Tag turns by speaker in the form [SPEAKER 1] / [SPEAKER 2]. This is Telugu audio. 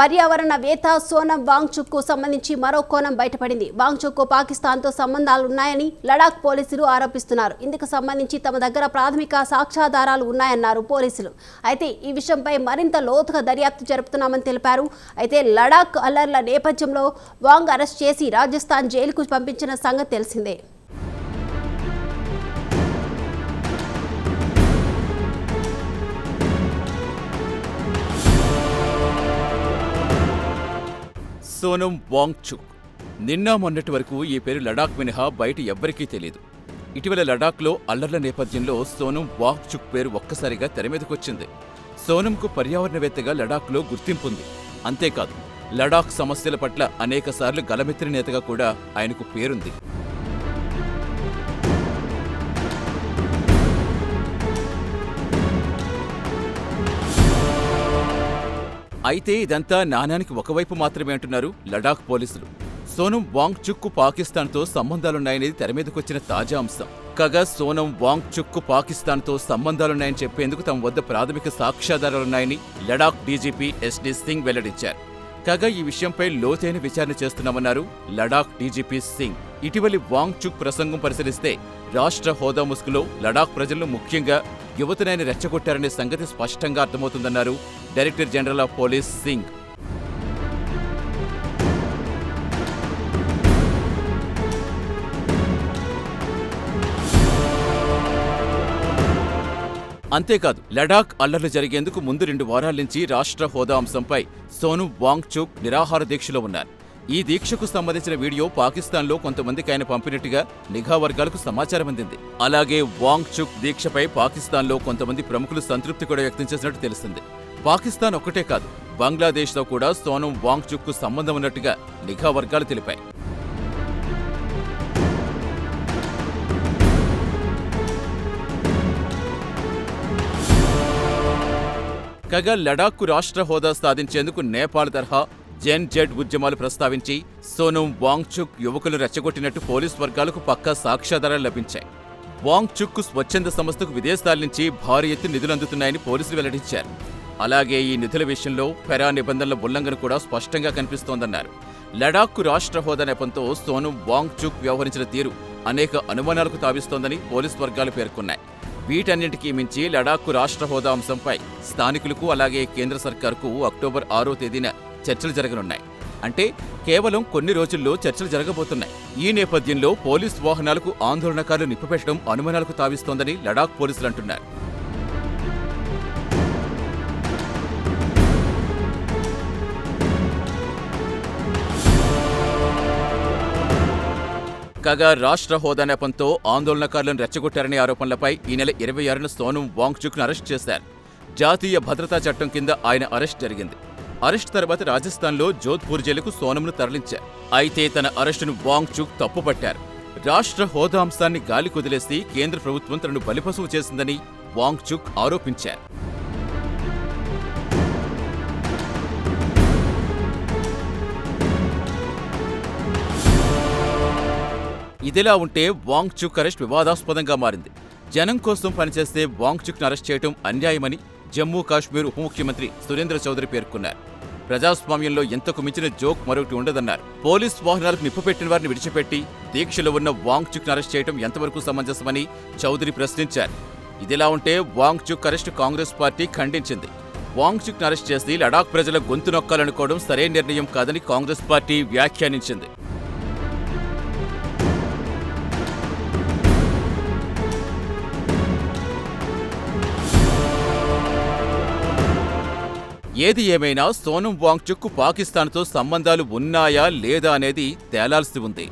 [SPEAKER 1] పర్యావరణ వేత్త సోనం వాంగ్చుక్కు సంబంధించి మరో కోణం బయటపడింది. వాంగ్చుక్కు పాకిస్తాన్తో సంబంధాలున్నాయని లడాక్ పోలీసులు ఆరోపిస్తున్నారు. ఇందుకు సంబంధించి తమ దగ్గర ప్రాథమిక సాక్ష్యాధారాలు ఉన్నాయన్నారు పోలీసులు. అయితే ఈ విషయంపై మరింత లోతుగా దర్యాప్తు జరుపుతున్నామని తెలిపారు. అయితే లడాక్ అల్లర్ల నేపథ్యంలో వాంగ్ అరెస్ట్ చేసి రాజస్థాన్ జైలుకు పంపించిన సంగతి తెలిసిందే.
[SPEAKER 2] సోనం వాంగ్చుక్. నిన్న మొన్నటి వరకు ఈ పేరు లడాక్ మినహా బయట ఎవ్వరికీ తెలియదు ఇటీవల లడాక్లో అల్లర్ల నేపథ్యంలో సోనం వాంగ్చుక్ పేరు ఒక్కసారిగా తెరమీదకొచ్చింది సోనంకు పర్యావరణవేత్తగా లడాక్లో గుర్తింపుంది అంతేకాదు లడాక్ సమస్యల పట్ల అనేకసార్లు గలమెత్తిన నేతగా కూడా ఆయనకు పేరుంది. అయితే ఇదంతా నాణానికి ఒకవైపు మాత్రమే అంటున్నారు లడాక్ పోలీసులు. సోనం వాంగ్ చుక్కు పాకిస్తాన్తో సంబంధాలున్నాయనేది తెరమీదకొచ్చిన తాజా అంశం. కాగా సోనం వాంగ్ చుక్కు పాకిస్తాన్తో సంబంధాలున్నాయని చెప్పేందుకు తమ వద్ద ప్రాథమిక సాక్ష్యాధారాలున్నాయని లడాక్ డీజీపీ ఎస్డి సింగ్ వెల్లడించారు. కాగా ఈ విషయంపై లోతైన విచారణ చేస్తున్నామన్నారు లడాక్ డీజీపీ సింగ్. ఇటీవలి వాంగ్ చుక్ ప్రసంగం పరిశీలిస్తే రాష్ట్ర హోదా ముసుగులో లడాక్ ప్రజలను ముఖ్యంగా యువతనైన రెచ్చగొట్టారనే సంగతి స్పష్టంగా అర్థమవుతుందన్నారు director general of police Singh. అంతేకాదు లడాక్ అల్లర్లు జరిగేందుకు ముందు రెండు వారాల నుంచి రాష్ట్ర హోదా అంశంపై సోను వాంగ్చుక్ నిరాహార దీక్షలో ఉన్నారు. ఈ దీక్షకు సంబంధించిన వీడియో పాకిస్తాన్లో కొంతమందికి ఆయన పంపినట్టుగా నిఘా వర్గాలకు సమాచారం అందింది. అలాగే వాంగ్ చుక్ దీక్షపై పాకిస్తాన్లో కొంతమంది ప్రముఖులు సంతృప్తి కూడా వ్యక్తం చేసినట్టు తెలిసింది పాకిస్తాన్ ఒక్కటే కాదు బంగ్లాదేశ్తో కూడా సోనం కు సంబంధం ఉన్నట్టుగా నిఘా వర్గాలు తెలిపాయి. కాగా లడాక్కు రాష్ట్ర హోదా సాధించేందుకు నేపాల్ తరహా జెన్ జెడ్ ఉద్యమాలు ప్రస్తావించి సోనం వాంగ్చుక్ యువకులు రెచ్చగొట్టినట్టు పోలీస్ వర్గాలకు పక్కా సాక్ష్యాధారాలు లభించాయి. వాంగ్చుక్ స్వచ్ఛంద సంస్థకు విదేశాల నుంచి భారీ ఎత్తు నిధులు అందుతున్నాయని పోలీసులు వెల్లడించారు. అలాగే ఈ నిధుల విషయంలో పెరా నిబంధనల ఉల్లంఘన కూడా స్పష్టంగా కనిపిస్తోందన్నారు. లడాక్కు రాష్ట్ర హోదా నెపంతో సోనం వాంగ్చుక్ వ్యవహరించిన తీరు అనేక అనుమానాలకు తావిస్తోందని పోలీస్ వర్గాలు పేర్కొన్నాయి. వీటన్నింటికీ మించి లడాక్కు రాష్ట్ర హోదా అంశంపై స్థానికులకు అలాగే కేంద్ర సర్కార్కు అక్టోబర్ ఆరో తేదీన చర్చలు జరగనున్నాయి. అంటే కేవలం కొన్ని రోజుల్లో చర్చలు జరగబోతున్నాయి. ఈ నేపథ్యంలో పోలీస్ వాహనాలకు ఆందోళనకారులు నిప్పుపెట్టడం అనుమానాలకు తావిస్తోందని లడాక్ పోలీసులు అంటున్నారు. కాగా రాష్ట్ర హోదా నేపంతో ఆందోళనకారులను రెచ్చగొట్టారనే ఆరోపణలపై ఈ నెల ఇరవై ఆరున సోనం వాంగ్చుక్ను అరెస్ట్ చేశారు. జాతీయ భద్రతా చట్టం కింద ఆయన అరెస్ట్ జరిగింది. అరెస్ట్ తర్వాత రాజస్థాన్లో జోధ్పూర్ జైలుకు సోనంను తరలించారు. అయితే తన అరెస్టును వాంగ్చుక్ తప్పుపట్టారు. రాష్ట్ర హోదా అంశాన్ని గాలి కుదిలేసి కేంద్ర ప్రభుత్వం తనను బలిపశువు చేసిందని వాంగ్చుక్ ఆరోపించారు. ఇదిలా ఉంటే వాంగ్చుక్ అరెస్ట్ వివాదాస్పదంగా మారింది. జనం కోసం పనిచేస్తే వాంగ్చుక్ను అరెస్ట్ చేయడం అన్యాయమని జమ్మూ కాశ్మీర్ ఉప ముఖ్యమంత్రి సురేంద్ర చౌదరి పేర్కొన్నారు. ప్రజాస్వామ్యంలో ఎంతకు మించిన జోక్ మరొకటి ఉండదన్నారు. పోలీస్ వాహనాలకు నిప్పుపెట్టిన వారిని విడిచిపెట్టి దీక్షలో ఉన్న వాంగ్చుక్ను అరెస్ట్ చేయడం ఎంతవరకు సమంజసమని చౌదరి ప్రశ్నించారు. ఇదిలా ఉంటే వాంగ్చుక్ అరెస్టు కాంగ్రెస్ పార్టీ ఖండించింది. వాంగ్చుక్ను అరెస్ట్ చేసి లడాక్ ప్రజల గొంతు నొక్కాలనుకోవడం సరైన నిర్ణయం కాదని కాంగ్రెస్ పార్టీ వ్యాఖ్యానించింది. ఏది ఏమైనా సోనం వాంగ్చుక్ పాకిస్తాన్తో సంబంధాలు ఉన్నాయా లేదా అనేది తేలాల్సి ఉంది.